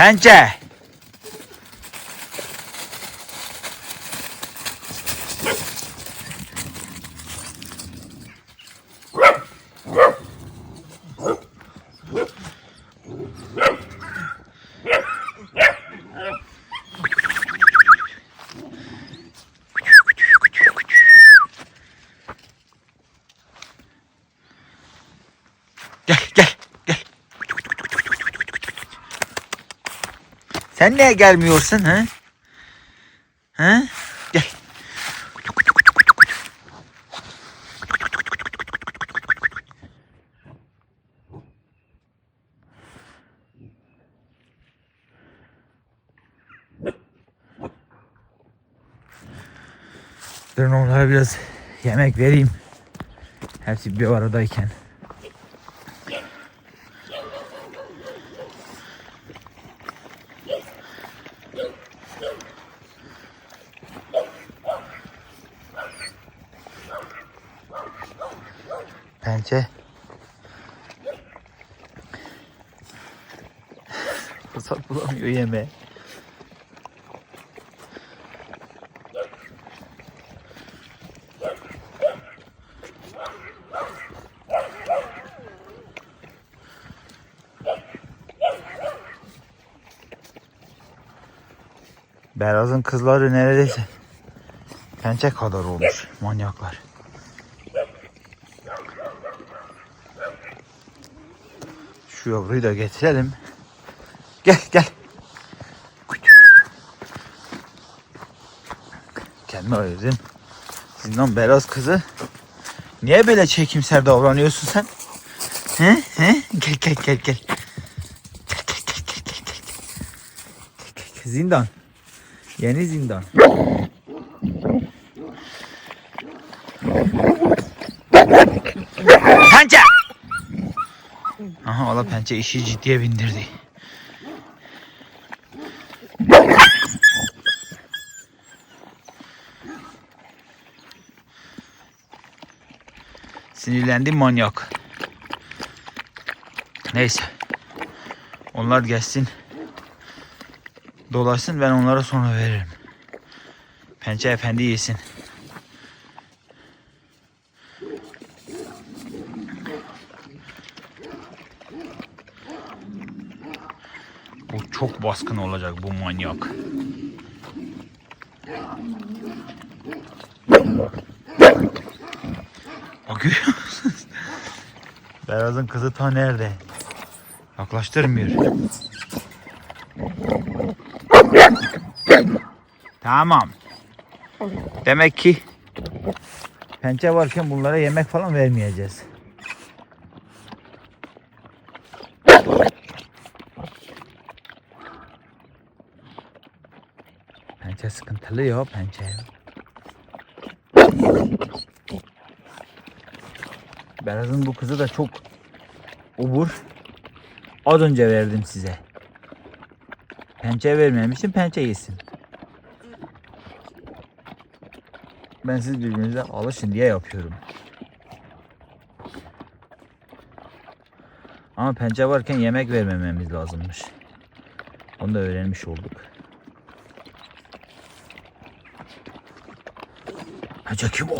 Pençe. Gel gel gel. Sen niye gelmiyorsun ha? Ha? Gel. Durun onlara biraz yemek vereyim. Hepsi bir aradayken. Pençe. Bulamıyor yeme. Beraz'ın kızları neredeyse pençe kadar olmuş manyaklar. Şu yavruyu da getirelim. Gel gel. Kendime ayırdım. Zindan beyaz kızı. Niye böyle çekimser davranıyorsun sen? He? He? Gel gel. Gel, gel. Zindan. Yeni zindan. Pençe! Aha valla pençe işi ciddiye bindirdi. Sinirlendi manyak. Neyse. Onlar gelsin. Dolaşsın ben onlara sonra veririm. Pençe efendi yesin. Bu çok baskın olacak bu manyak. Bak görüyor musunuz? Beyazın kızı ta nerede? Yaklaştırmıyor. Tamam. Demek ki pençe varken bunlara yemek falan vermeyeceğiz. Pençe sıkıntılı ya pençe. Beraz'ın bu kızı da çok ubur. Az önce verdim size. Pençe vermemişim pençe yesin. Ben siz birbirinize alışın diye yapıyorum. Ama pençe varken yemek vermememiz lazımmış. Onu da öğrenmiş olduk. Hacı kim o?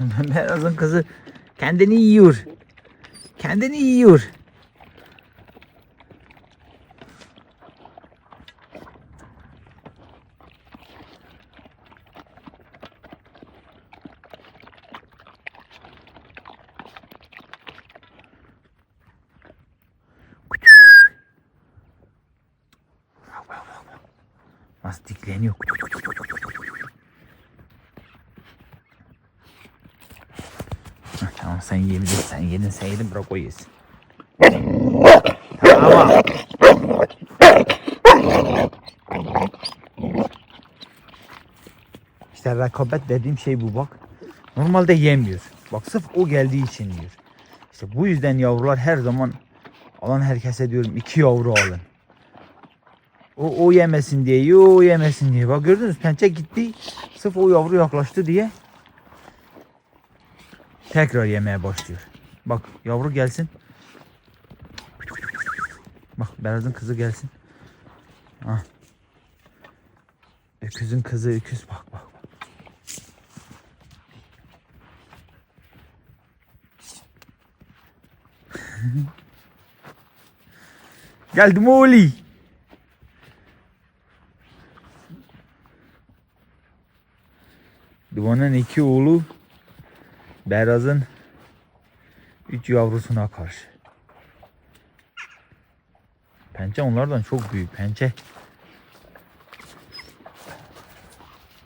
Beraz'ın kızı kendini yiyor. Kendini yiyor. Nasıl dikleniyor. Sen yiyebilirsin. Sen yedin sen yedin bırak o yesin. Tamam. İşte rekabet dediğim şey bu bak. Normalde yemiyor. Bak sırf o geldiği için yiyor. İşte bu yüzden yavrular her zaman alan herkese diyorum iki yavru alın. O, o yemesin diye, o yemesin diye. Bak gördünüz pençe gitti. Sırf o yavru yaklaştı diye. Tekrar yemeye başlıyor. Bak yavru gelsin. Bak Beraz'ın kızı gelsin. Ah. Öküzün kızı öküz bak bak. bak. Geldim oğli. Duvanın iki oğlu Beraz'ın üç yavrusuna karşı. Pençe onlardan çok büyük pençe.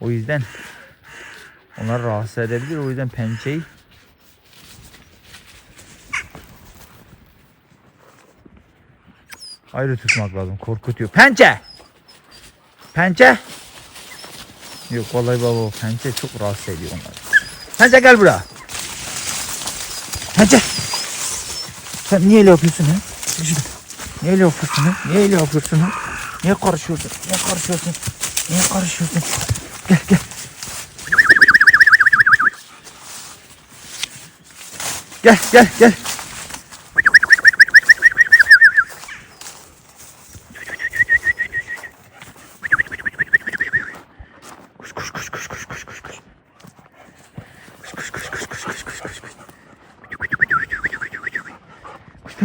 O yüzden onlar rahatsız edebilir. O yüzden pençeyi ayrı tutmak lazım. Korkutuyor. Pençe! Pençe! Yok vallahi baba pençe çok rahatsız ediyor onları. Pençe gel buraya. Pençe! Sen niye öyle yapıyorsun ha? Niye öyle yapıyorsun ha? Niye öyle yapıyorsun ha? Niye karışıyorsun? Niye karışıyorsun? Niye karışıyorsun? Gel gel. Gel gel gel.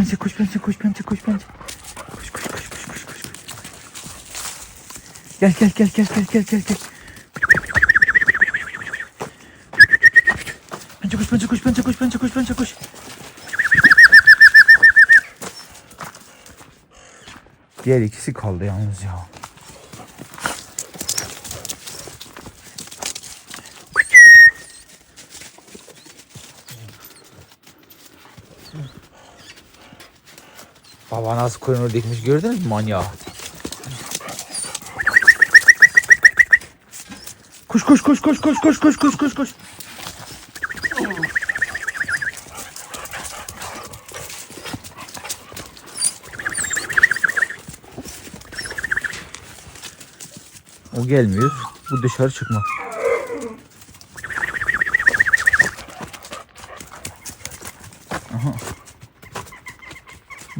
Pençe koş pençe koş pençe koş pençe. Koş koş koş koş koş koş. Gel gel gel gel gel gel gel gel. Pençe koş pençe koş pençe koş pençe koş pençe koş. Diğer ikisi kaldı yalnız ya. Baba nasıl kuyruğunu dikmiş gördünüz mü manyağı? Koş koş koş koş koş koş koş koş koş koş. O gelmiyor. Bu dışarı çıkmak.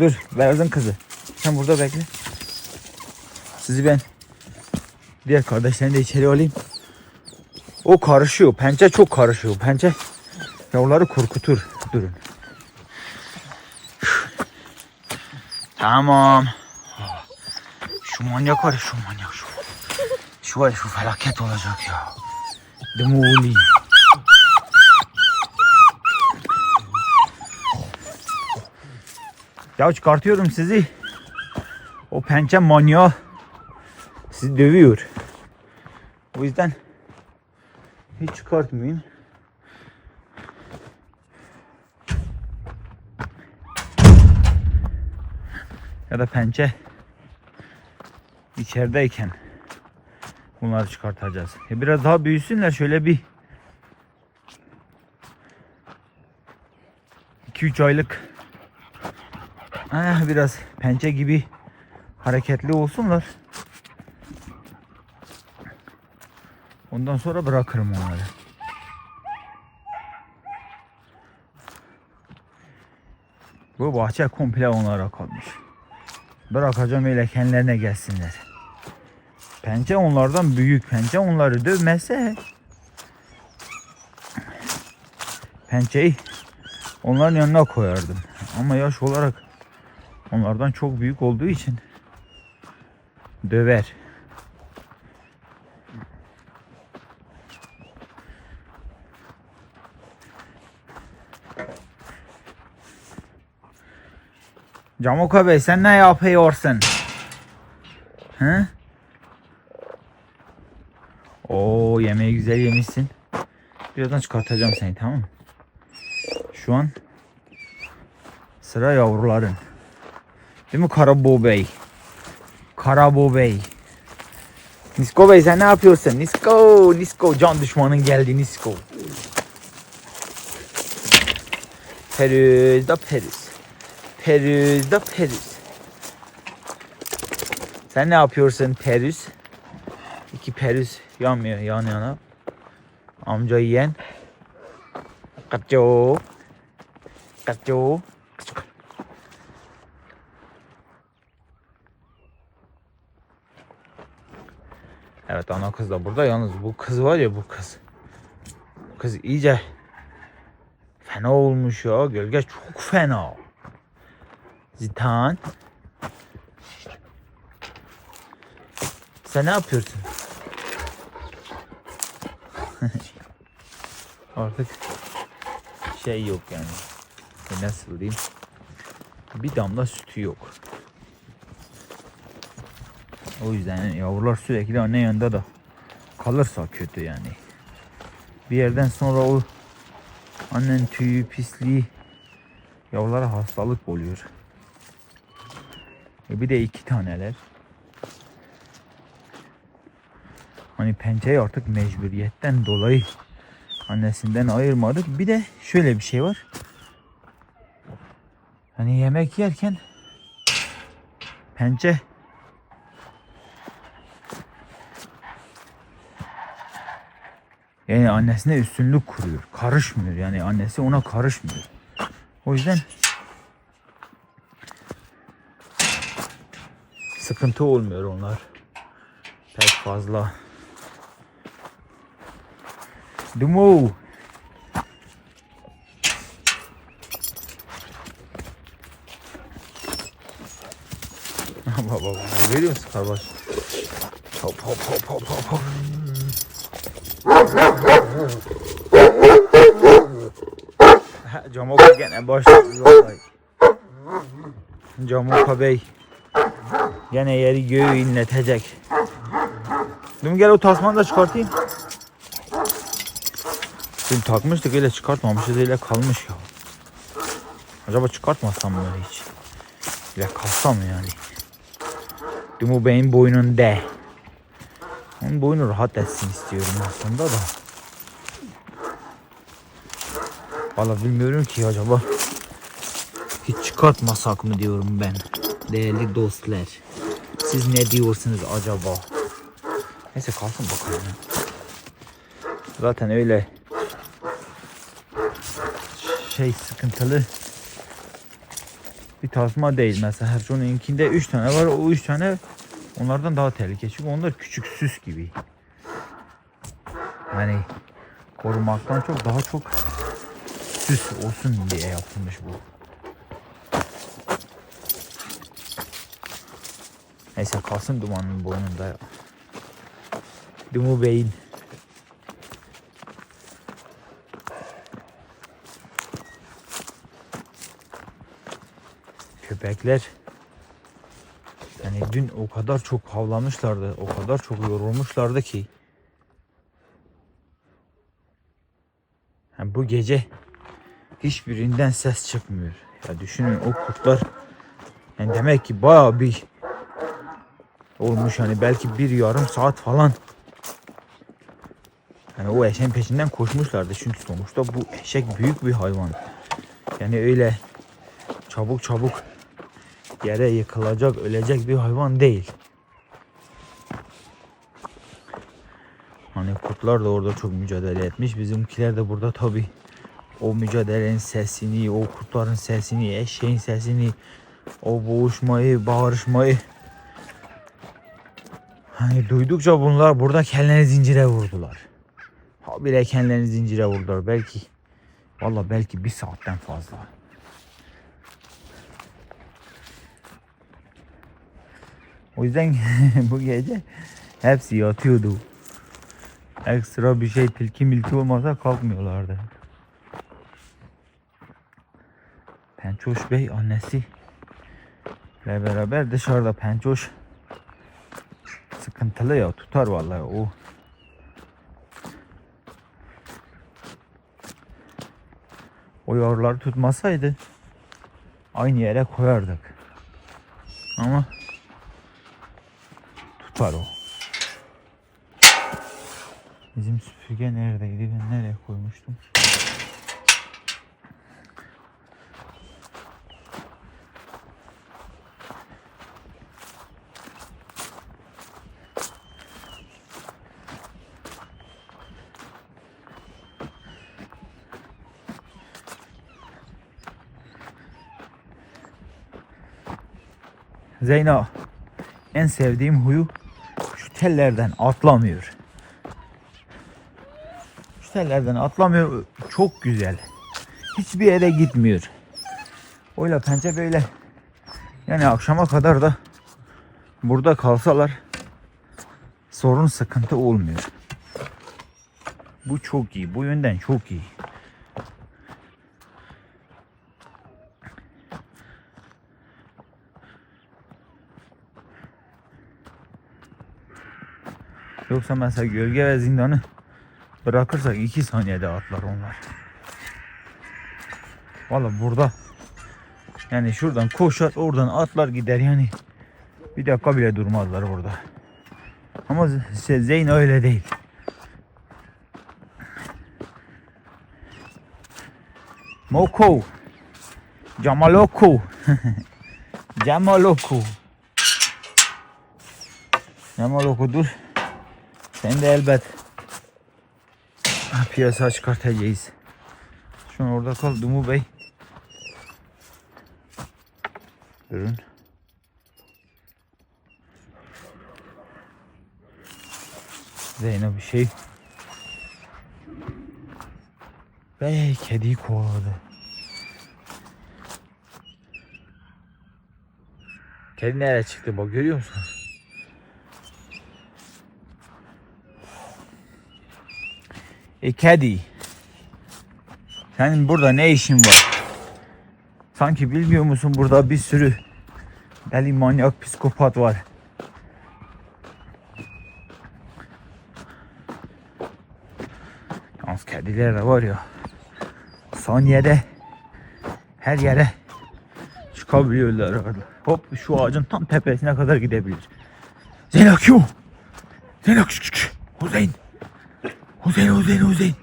Dur, Beraz'ın kızı. Sen burada bekle. Sizi ben diğer kardeşlerini de içeri alayım. O karışıyor. Pençe çok karışıyor. Pençe yavruları korkutur. Durun. Tamam. Şu manyak var şu manyak şu. Şu var şu felaket olacak ya. Demoli. Ya çıkartıyorum sizi. O pençe manyağı sizi dövüyor. O yüzden hiç çıkartmayayım. Ya da pençe içerideyken bunları çıkartacağız. Ya biraz daha büyüsünler şöyle bir 2-3 aylık Ah, biraz pençe gibi hareketli olsunlar. Ondan sonra bırakırım onları. Bu bahçe komple onlara kalmış. Bırakacağım öyle kendilerine gelsinler. Pençe onlardan büyük. Pençe onları dövmese pençeyi onların yanına koyardım. Ama yaş olarak onlardan çok büyük olduğu için döver. Camuka Bey sen ne yapıyorsun? Hı? Oo yemeği güzel yemişsin. Birazdan çıkartacağım seni tamam mı? Şu an sıra yavruların. Değil mi Karabo Bey? Karabo Bey. Nisko Bey sen ne yapıyorsun? Nisko, Nisko can düşmanın geldi Nisko. Perüz da perüz. Perüz da perüz. Sen ne yapıyorsun perüz? İki perüz yanmıyor yan yana. Amca yiyen. Kaço. Kaço. Evet ana kız da burada. Yalnız bu kız var ya bu kız. Bu kız iyice fena olmuş ya. Gölge çok fena. Zitan. Sen ne yapıyorsun? Artık şey yok yani. Nasıl diyeyim? Bir damla sütü yok. O yüzden yavrular sürekli anne yanında da kalırsa kötü yani. Bir yerden sonra o annen tüyü pisliği yavrulara hastalık oluyor. E bir de iki taneler. Hani pençeyi artık mecburiyetten dolayı annesinden ayırmadık. Bir de şöyle bir şey var. Hani yemek yerken pençe yani annesine üstünlük kuruyor. Karışmıyor yani annesi ona karışmıyor. O yüzden sıkıntı olmuyor onlar. Pek fazla. Dumo. baba baba görüyor musun kardeş? Hop hop hop hop hop hop. Ha, Camoka gene başladı vallahi. Camoka Bey gene yeri göğü inletecek. Dün gel o tasmanı da çıkartayım. Dün takmıştık öyle çıkartmamışız öyle kalmış ya. Acaba çıkartmasam mı hiç? Öyle kalsam yani? Dumu Bey'in boynunda. Onun boynu rahat etsin istiyorum aslında da. Valla bilmiyorum ki acaba. Hiç çıkartmasak mı diyorum ben. Değerli dostlar. Siz ne diyorsunuz acaba? Neyse kalsın bakalım. Zaten öyle şey sıkıntılı bir tasma değil. Mesela Hercune'inkinde 3 tane var. O 3 tane onlardan daha tehlikeli. Çünkü onlar küçük süs gibi. Yani korumaktan çok daha çok süs olsun diye yapılmış bu. Neyse kalsın dumanın boynunda ya. Dumu Bey'in. Köpekler yani dün o kadar çok havlamışlardı, o kadar çok yorulmuşlardı ki yani bu gece hiçbirinden ses çıkmıyor. Ya düşünün o kurtlar yani demek ki bayağı bir olmuş hani belki bir yarım saat falan yani o eşeğin peşinden koşmuşlardı çünkü sonuçta bu eşek büyük bir hayvan. Yani öyle çabuk çabuk yere yıkılacak, ölecek bir hayvan değil. Hani kurtlar da orada çok mücadele etmiş. Bizimkiler de burada tabi o mücadelenin sesini, o kurtların sesini, eşeğin sesini, o boğuşmayı, bağırışmayı Hani duydukça bunlar burada kendilerini zincire vurdular. Ha bile kendilerini zincire vurdular. Belki valla belki bir saatten fazla. O yüzden bu gece hepsi yatıyordu. Ekstra bir şey tilki milki olmasa kalkmıyorlardı. Pençoş Bey annesi ile beraber dışarıda Pençoş sıkıntılı ya tutar vallahi o. O yavruları tutmasaydı aynı yere koyardık. Ama tutar o. Bizim süpürge neredeydi? Ben nereye koymuştum? Zeyno en sevdiğim huyu şu tellerden atlamıyor. Şu tellerden atlamıyor. Çok güzel. Hiçbir yere gitmiyor. Oyla pençe böyle. Yani akşama kadar da burada kalsalar sorun sıkıntı olmuyor. Bu çok iyi. Bu yönden çok iyi. Yoksa mesela gölge ve zindanı bırakırsak iki saniyede atlar onlar. Valla burada yani şuradan koşar oradan atlar gider yani bir dakika bile durmazlar burada. Ama Zeyn öyle değil. Moko. Jamaloko. Jamaloko. Jamaloko dur. Sen de elbet piyasa çıkartacağız. Şu an orada kal Dumu Bey. Durun. Zeynep bir şey. Bey kediyi kovaladı. Kedi nereye çıktı bak görüyor musun? E kedi. Senin burada ne işin var? Sanki bilmiyor musun burada bir sürü deli manyak psikopat var. Yalnız kediler de var ya saniyede her yere çıkabiliyorlar. orada. Hop şu ağacın tam tepesine kadar gidebilir. Zeynep Q. Zeynep Q. Q. Q. Hüseyin. Hüseyin Hüseyin Hüseyin.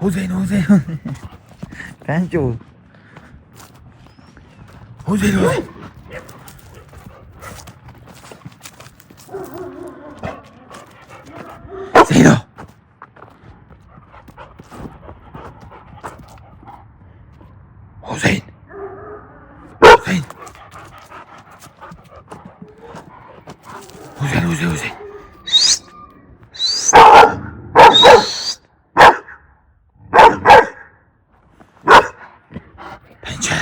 Hüseyin Hüseyin. Bence o. Hüseyin Hüseyin. Zeyno. Hüseyin. Hüseyin. Hüseyin Hüseyin Hüseyin. Pençe.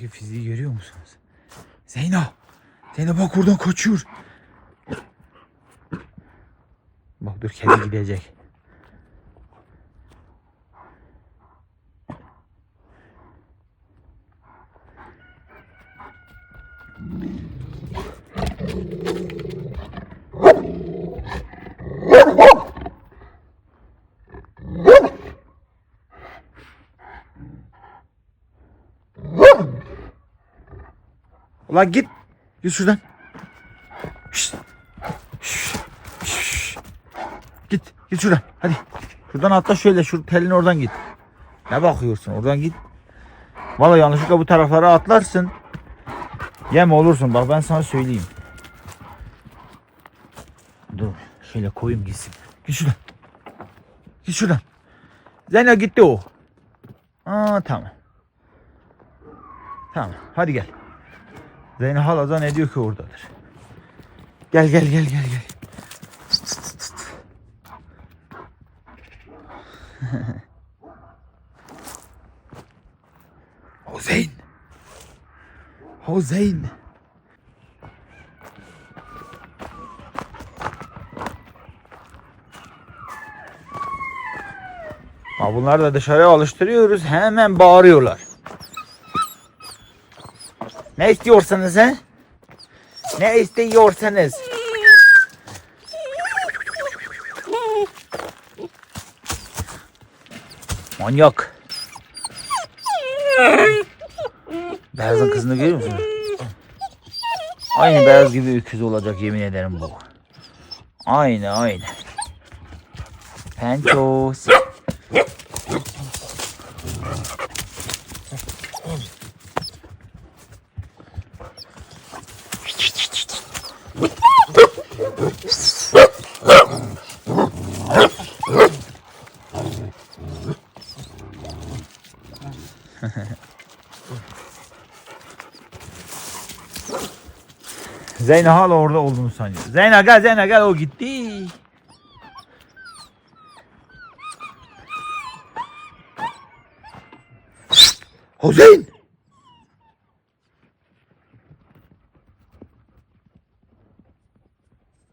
Zeyno'daki fiziği görüyor musunuz? Zeyno! Zeyno bak oradan kaçıyor. Bak dur kedi gidecek. Ulan git. Git şuradan. Git. Git şuradan. Hadi. Şuradan atla şöyle. Şu telin oradan git. Ne bakıyorsun? Oradan git. Vallahi yanlışlıkla bu taraflara atlarsın. Yem olursun. Bak ben sana söyleyeyim. Dur. Şöyle koyayım gitsin. Git şuradan. Git şuradan. Zeynep gitti o. Aa tamam. Tamam. Hadi gel. Zeynep hala ne diyor ki oradadır. Gel gel gel gel gel. Hüseyin. Hüseyin. Ha bunları da dışarıya alıştırıyoruz. Hemen bağırıyorlar. Ne istiyorsanız he? Ne istiyorsanız. Manyak. Beyazın kızını görüyor musun? Aynı beyaz gibi öküz olacak yemin ederim bu. Aynı aynı. Penços. Zeyna hala orada olduğunu sanıyor. Zeyna gel Zeyna gel o gitti. Hüseyin.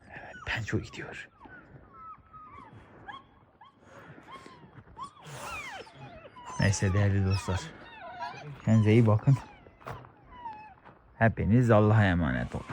Evet Penço gidiyor. Neyse değerli dostlar. Kendinize iyi bakın. Hepiniz Allah'a emanet olun.